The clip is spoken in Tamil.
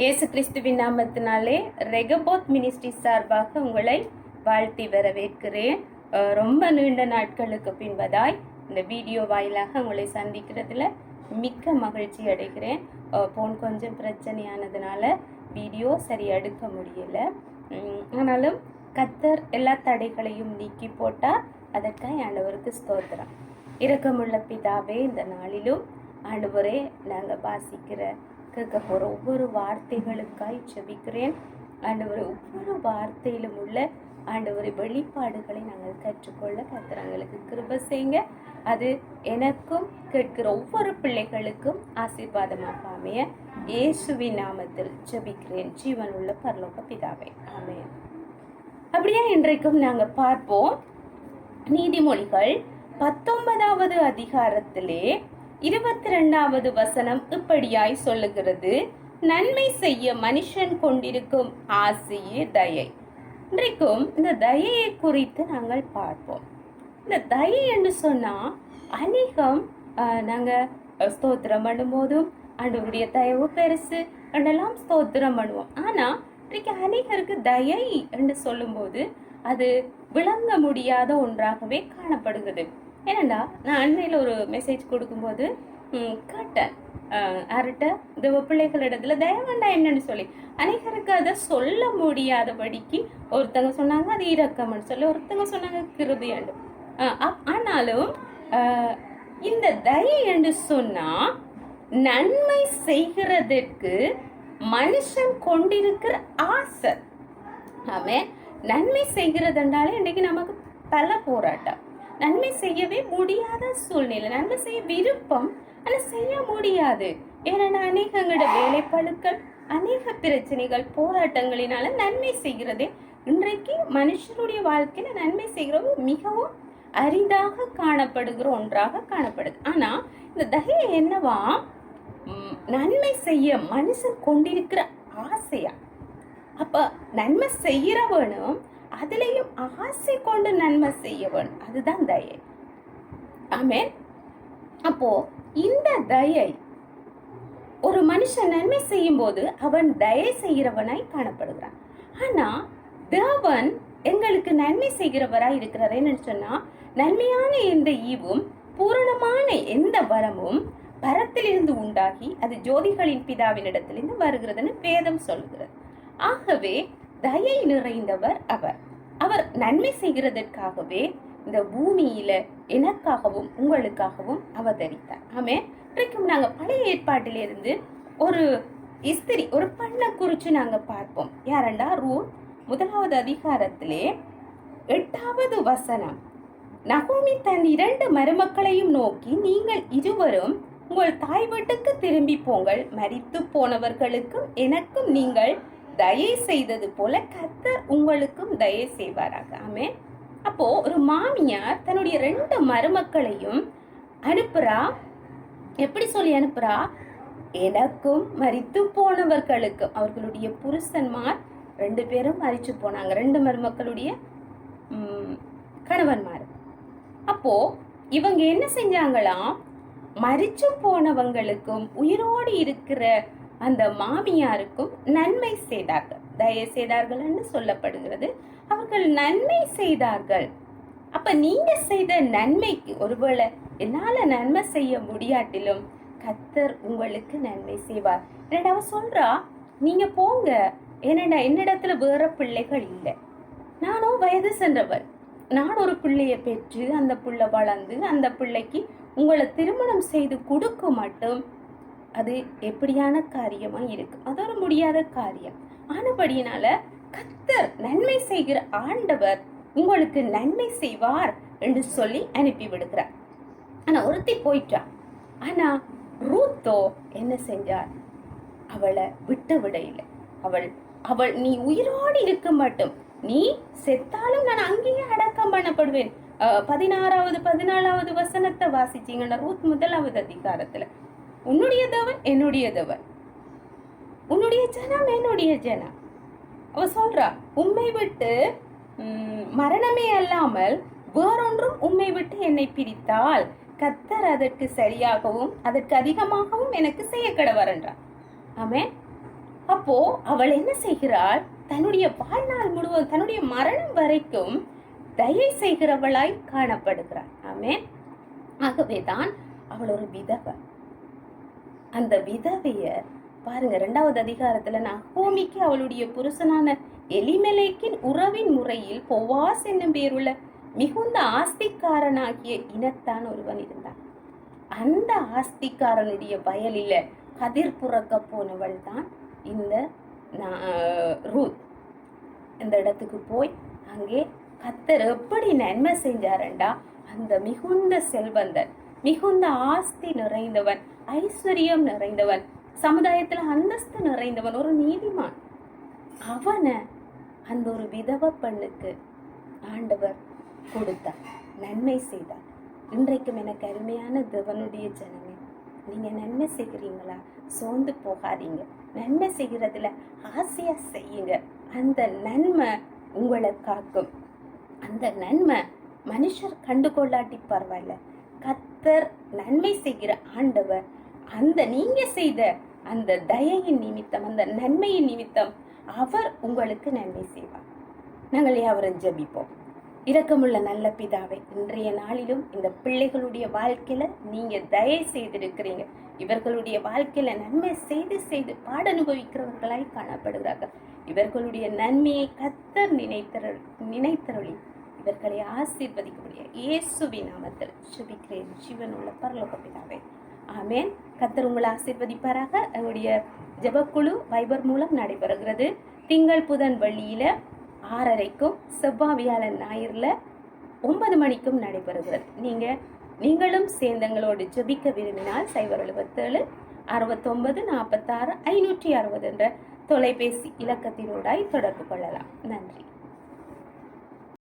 இயேசு கிறிஸ்துவின் நாமத்தினாலே ரெகபோத் மினிஸ்ட்ரி சார்பாக உங்களை வாழ்த்தி வரவேற்கிறேன். ரொம்ப நீண்ட நாட்களுக்கு பின்பதாய் இந்த வீடியோ வாயிலாக உங்களை சந்திக்கிறதுல மிக்க மகிழ்ச்சி அடைகிறேன். போன் கொஞ்சம் பிரச்சனையானதுனால வீடியோ சரி எடுக்க முடியல. ஆனாலும் கத்தர் எல்லா தடைகளையும் நீக்கி போட்டால் அதற்காக ஆண்டவருக்கு ஸ்தோத்திரம். இரக்கமுள்ள பிதாவே இந்த நாளிலும் ஆண்டவரே நாங்கள் வாசிக்கிற கேட்க போகிற ஒவ்வொரு வார்த்தைகளுக்காய் செபிக்கிறேன் ஆண்டவர் ஒவ்வொரு வார்த்தையிலும் உள்ள ஆண்டவர் வெளிப்பாடுகளை நாங்கள் கற்றுக்கொள்ள கத்துறவங்களுக்கு கிருப செய்யுங்க. அது எனக்கும் கேட்கிற ஒவ்வொரு பிள்ளைகளுக்கும் ஆசீர்வாதமாக அமைய இயேசுவின் நாமத்தில் ஜெபிக்கிறேன். உள்ள பரலோக பிதாவே ஆமென். அப்படியே இன்றைக்கும் நாங்கள் பார்ப்போம். நீதிமொழிகள் பத்தொன்பதாவது அதிகாரத்திலே இருபத்தி ரெண்டாவது வசனம் இப்படியாய் சொல்லுகிறது. நன்மை செய்ய மனுஷன் கொண்டிருக்கும் ஆசையே தயை. இன்றைக்கும் இந்த தயையை குறித்து நாங்கள் பார்ப்போம். இந்த தயை என்று சொன்னா அநேகம் நாங்கள் ஸ்தோத்திரம் பண்ணும்போதும் ஆண்டவருடைய தயவு பெருசு என்றெல்லாம் ஸ்தோத்திரம் பண்ணுவோம். ஆனா இன்றைக்கு அநேகருக்கு தயை என்று சொல்லும்போது அது விளங்க முடியாத ஒன்றாகவே காணப்படுகிறது. ஏனண்டா நான் அண்மையில் ஒரு மெசேஜ் கொடுக்கும்போது கேட்டேன். ஆஹ், யார்கிட்ட? இந்த பிள்ளைகளிடத்துல தயவண்டா என்னன்னு சொல்லி. அநேகருக்கு அதை சொல்ல முடியாதபடிக்கு ஒருத்தங்க சொன்னாங்க அது இரக்கம்னு சொல்லி ஒருத்தங்க சொன்னாங்க கிருபியாண்டு ஆனாலும் இந்த தயை என்று சொன்னா நன்மை செய்கிறதற்கு மனுஷன் கொண்டிருக்கிற ஆசை. ஆமே நன்மை செய்கிறதுன்றாலே இன்றைக்கு நமக்கு பல போராட்டம். நன்மை செய்யவே முடியாத சூழ்நிலை. நன்மை செய்ய விருப்பம் ஆனால் செய்ய முடியாது. ஏன்னா அநேகங்களோட வேலைப்பழுக்கள் அநேக பிரச்சனைகள் போராட்டங்களினால நன்மை செய்கிறதே. இன்றைக்கு மனுஷனுடைய வாழ்க்கையில நன்மை செய்கிறது மிகவும் அரிதாக காணப்படுகிற ஒன்றாக காணப்படுது. ஆனா இந்த தகை என்னவா? நன்மை செய்ய மனுஷன் கொண்டிருக்கிற ஆசையா? அப்ப நன்மை செய்யறவனும் அதுலேயும் ஆசை கொண்டு நன்மை செய்யவன். அதுதான் தயை. ஆமே அப்போ இந்த தயை ஒரு மனுஷன் நன்மை செய்யும் போது அவன் தயை செய்கிறவனாய் காணப்படுகிறான். ஆனா தேவன் எங்களுக்கு நன்மை செய்கிறவராய் இருக்கிறார். என்னன்னு சொன்னா நன்மையான எந்த ஈவும் பூரணமான எந்த வரமும் பரத்திலிருந்து உண்டாகி அது ஜோதிகளின் பிதாவினிடத்திலிருந்து வருகிறதுன்னு வேதம் சொல்கிறது ஆகவே தயை நிறைந்தவர் அவர். அவர் நன்மை செய்கிறதற்காகவே இந்த பூமியில எனக்காகவும் உங்களுக்காகவும் அவதரித்தார். ஆமே இன்றைக்கும் நாங்க பழைய ஏற்பாட்டிலிருந்து ஒரு இஸ்திரி ஒரு பண்ணை குறித்து நாங்க பார்ப்போம். யாரண்டா? ரூத் முதலாவது அதிகாரத்திலே எட்டாவது வசனம். நகோமி தன் இரண்டு மருமக்களையும் நோக்கி நீங்கள் இருவரும் உங்கள் தாய் வீட்டுக்கு திரும்பி போங்கள். மறித்து போனவர்களுக்கும் எனக்கும் நீங்கள் தயை செய்தது போல கர்த்தர் உங்களுக்கும் தயை செய்வாராக. ஆமே அப்போ ஒரு மாமியார் தன்னுடைய ரெண்டு மருமக்களையும் அனுப்புறா? எப்படி சொல்லி அனுப்புறா? எனக்கும் மறித்து போனவர்களுக்கும் அவர்களுடைய புருஷன்மார் ரெண்டு பேரும் மறித்து போனாங்க. ரெண்டு மருமக்களுடைய கணவன்மார். அப்போ இவங்க என்ன செஞ்சாங்களாம்? மரிச்சு போனவங்களுக்கும் உயிரோடு இருக்கிற அந்த மாமியாருக்கும் நன்மை செய்தார்கள். தயவு செய்தார்கள் என்று சொல்லப்படுகிறது. அவர்கள் நன்மை செய்தார்கள். அப்ப நீங்க செய்த நன்மைக்கு ஒருவேளை என்னால நன்மை செய்ய முடியாட்டிலும் கத்தர் உங்களுக்கு நன்மை செய்வார். என்னடா சொல்றா? நீங்க போங்க. என்னடா என்னிடத்துல வேற பிள்ளைகள் இல்லை. நானும் வயது சென்றவர். நான் ஒரு பிள்ளைய பெற்று அந்த பிள்ளை வளர்ந்து அந்த பிள்ளைக்கு உங்களை திருமணம் செய்து கொடுக்க மட்டும் அது எப்படியான காரியமா இருக்கு? அது ஒரு முடியாத காரியம். ஆனபடியினால கத்தர் நன்மை செய்கிற ஆண்டவர் உங்களுக்கு நன்மை செய்வார் என்று சொல்லி அனுப்பி விடுகிறார். ஆனா ஒருத்தி போயிட்டா. ஆனா ரூத்தோ என்ன செஞ்சார்? அவளை விட்டு விட இல்லை அவள் அவள் நீ உயிரோடு இருக்க மட்டும். நீ செத்தாலும் நான் அங்கேயே அடக்கம் பண்ணப்படுவேன். பதினாறாவது பதினாலாவது வசனத்தை வாசிச்சீங்கன்னா ரூத் முதலாவது அதிகாரத்துல உன்னுடைய தவன் என்னுடைய தேவன் உன்னுடைய ஜனம் என்னுடைய ஜனம். அவ சொல்றா உண்மை விட்டு மரணமே அல்லாமல் வேறொன்றும் உண்மை விட்டு என்னை பிரித்தால் கத்தர் அதற்கு சரியாகவும் அதற்கு அதிகமாகவும் எனக்கு செய்ய கடவர் என்றார் அப்போ அவள் என்ன செய்கிறாள்? தன்னுடைய வாழ்நாள் முழுவதும் தன்னுடைய மரணம் வரைக்கும் தயை செய்கிறவளாய் காணப்படுகிறாள். ஆமென். ஆகவேதான் அவள் ஒரு விதவை. அந்த விதவைய பாருங்க ரெண்டாவது அதிகாரத்துல நகோமிக்கு அவளுடைய புருஷனான எலிமெலேக்கின் உறவின் முறையில் பொவாஸ் என்னும் பேருள்ள மிகுந்த ஆஸ்திக்காரனாகிய இனத்தான் ஒருவன் இருந்தான். அந்த ஆஸ்திக்காரனுடைய வயலில கதிர் புறக்க போனவள் தான் இந்த ரூத். இந்த இடத்துக்கு போய் அங்கே கத்தர் எப்படி நன்மை செஞ்சாரண்டா? அந்த மிகுந்த செல்வந்தன் மிகுந்த ஆஸ்தி நிறைந்தவன் ஐஸ்வர்யம் நிறைந்தவன் சமுதாயத்தில் அந்தஸ்து நிறைந்தவன் ஒரு நீதிமான். அவனை அந்த ஒரு விதவ பெண்ணுக்கு ஆண்டவர் கொடுத்தார் நன்மை செய்தார். இன்றைக்கும் எனக்கு அருமையான தேவனுடைய ஜனமே நீங்கள் நன்மை செய்கிறீங்களா? சோர்ந்து போகாதீங்க. நன்மை செய்கிறதுல ஆசையாக செய்யுங்க. அந்த நன்மை உங்களை காக்கும். அந்த நன்மை மனுஷர் கண்டு கொள்ளாட்டி பரவாயில்ல. கத்தர் நன்மை செய்கிற ஆண்டவர் அந்த நீங்க செய்த அந்த தயையின் நிமித்தம் அந்த நன்மையின் நிமித்தம் அவர் உங்களுக்கு நன்மை செய்வார். நாங்கள் அவரை ஜெபிப்போம். இரக்கமுள்ள நல்ல பிதாவை இன்றைய நாளிலும் இந்த பிள்ளைகளுடைய வாழ்க்கையில நீங்க தயை செய்திருக்கிறீங்க. இவர்களுடைய வாழ்க்கையில நன்மை செய்து செய்து பாட அனுபவிக்கிறவர்களாய் காணப்படுகிறார்கள். இவர்களுடைய நன்மையை கத்தர் நினைத்தருள் நினைத்தருளி. இவர்களை ஆசீர்வதிக்கக்கூடிய இயேசுவின் நாமத்தில் சுபிக்கிறேன் ஜீவனுள்ள பரலோக பிதாவை ஆமென். கத்தர் உங்களை ஆசிர்வதிப்பாராக. எங்களுடைய ஜபக்குழு வைபர் மூலம் நடைபெறுகிறது. திங்கள் புதன் வெள்ளியில ஆறரைக்கும் செவ்வாவியாளன் ஞாயிறில் ஒன்பது மணிக்கும் நடைபெறுகிறது. நீங்கள் நீங்களும் சேர்ந்தங்களோடு ஜபிக்க விரும்பினால் சைபர் எழுபத்தேழு அறுபத்தொன்பது நாற்பத்தாறு ஐநூற்றி அறுபது என்ற தொலைபேசி இலக்கத்தினூடாய் தொடர்பு கொள்ளலாம். நன்றி.